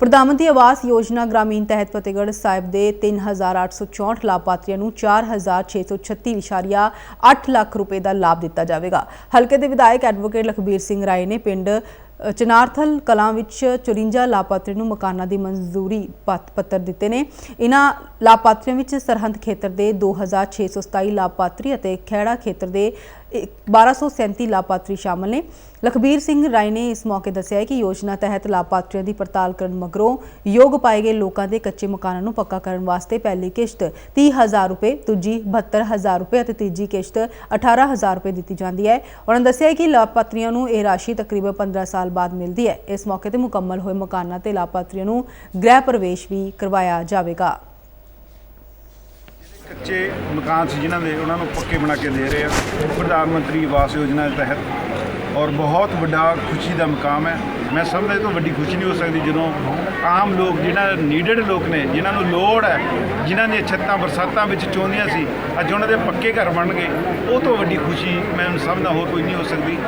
ਪ੍ਰਧਾਨ ਮੰਤਰੀ ਆਵਾਸ ਯੋਜਨਾ ਗ੍ਰਾਮੀਣ ਤਹਿਤ ਫਤਿਹਗੜ੍ਹ ਸਾਹਿਬ ਦੇ 3864 ਲਾਭਪਾਤਰੀਆਂ ਨੂੰ 4636.8 ਲੱਖ ਰੁਪਏ ਦਾ ਲਾਭ ਦਿੱਤਾ ਜਾਵੇਗਾ। ਹਲਕੇ ਦੇ ਵਿਧਾਇਕ ਐਡਵੋਕੇਟ ਲਖਬੀਰ ਸਿੰਘ ਰਾਏ ਨੇ ਪਿੰਡ ਚਨਾਰਥਲ ਕਲਾਂ ਵਿੱਚ 54 ਲਾਭਪਾਤਰੀ ਨੂੰ ਮਕਾਨਾਂ ਦੀ ਮਨਜ਼ੂਰੀ ਪੱਤ- ਪੱਤਰ ਦਿੱਤੇ ਨੇ। ਇਹਨਾਂ ਲਾਭਪਾਤਰੀਆਂ ਵਿੱਚ ਸਰਹੰਦ ਖੇਤਰ ਦੇ 2627 ਲਾਭਪਾਤਰੀ ਅਤੇ ਖਹਿੜਾ ਖੇਤਰ ਦੇ 1237 ਲਾਭਪਾਤਰੀ ਸ਼ਾਮਲ ਨੇ। ਲਖਬੀਰ ਸਿੰਘ ਰਾਏ ਨੇ ਇਸ ਮੌਕੇ ਦੱਸਿਆ ਕਿ ਯੋਜਨਾ ਤਹਿਤ ਲਾਭਪਾਤਰੀਆਂ ਦੀ ਪੜਤਾਲ ਕਰਨ ਮਗਰੋਂ ਯੋਗ ਪਾਏ ਗਏ ਲੋਕਾਂ ਦੇ ਕੱਚੇ ਮਕਾਨਾਂ ਨੂੰ ਪੱਕਾ ਕਰਨ ਵਾਸਤੇ ਪਹਿਲੀ ਕਿਸ਼ਤ 30000 ਰੁਪਏ, ਦੂਜੀ 72000 ਰੁਪਏ ਅਤੇ ਤੀਜੀ ਕਿਸ਼ਤ 18000 ਰੁਪਏ ਦਿੱਤੀ ਜਾਂਦੀ ਹੈ। ਉਹਨਾਂ ਦੱਸਿਆ ਕਿ ਲਾਭਪਾਤਰੀਆਂ ਨੂੰ ਇਹ ਰਾਸ਼ੀ ਤਕਰੀਬਨ 15 ਸਾਲ ਬਾਅਦ ਮਿਲਦੀ ਹੈ। ਇਸ ਮੌਕੇ ਤੇ ਮੁਕੰਮਲ ਹੋਏ ਮਕਾਨਾਂ ਤੇ ਲਾਭਪਾਤਰੀਆਂ ਨੂੰ ਗ੍ਰਹਿ ਪ੍ਰਵੇਸ਼ ਵੀ ਕਰਵਾਇਆ ਜਾਵੇਗਾ। ਕੱਚੇ ਮਕਾਨ ਸੀ ਜਿਨ੍ਹਾਂ ਦੇ ਉਹਨਾਂ ਨੂੰ ਪੱਕੇ ਬਣਾ ਕੇ ਦੇ ਰਹੇ ਆ। ਪ੍ਰਧਾਨ ਮੰਤਰੀ ਆਵਾਸ ਯੋਜਨਾ ਦੇ ਤਹਿਤ। ਔਰ ਬਹੁਤ ਵੱਡਾ ਖੁਸ਼ੀ ਦਾ ਮਕਾਮ ਹੈ। ਮੈਂ ਸਮਝਦਾ ਇਹ ਤੋਂ ਵੱਡੀ ਖੁਸ਼ੀ ਨਹੀਂ ਹੋ ਸਕਦੀ ਜਦੋਂ ਆਮ ਲੋਕ ਜਿਹਨਾਂ ਨੀਡਡ ਲੋਕ ਨੇ, ਜਿਨ੍ਹਾਂ ਨੂੰ ਲੋੜ ਹੈ, ਜਿਨ੍ਹਾਂ ਦੀਆਂ ਛੱਤਾਂ ਬਰਸਾਤਾਂ ਵਿੱਚ ਚੋਂਦੀਆਂ ਸੀ, ਅੱਜ ਉਹਨਾਂ ਦੇ ਪੱਕੇ ਘਰ ਬਣ ਗਏ। ਉਹ ਤੋਂ ਵੱਡੀ ਖੁਸ਼ੀ ਮੈਂ ਸਮਝਦਾ ਹੋਰ ਕੋਈ ਨਹੀਂ ਹੋ ਸਕਦੀ।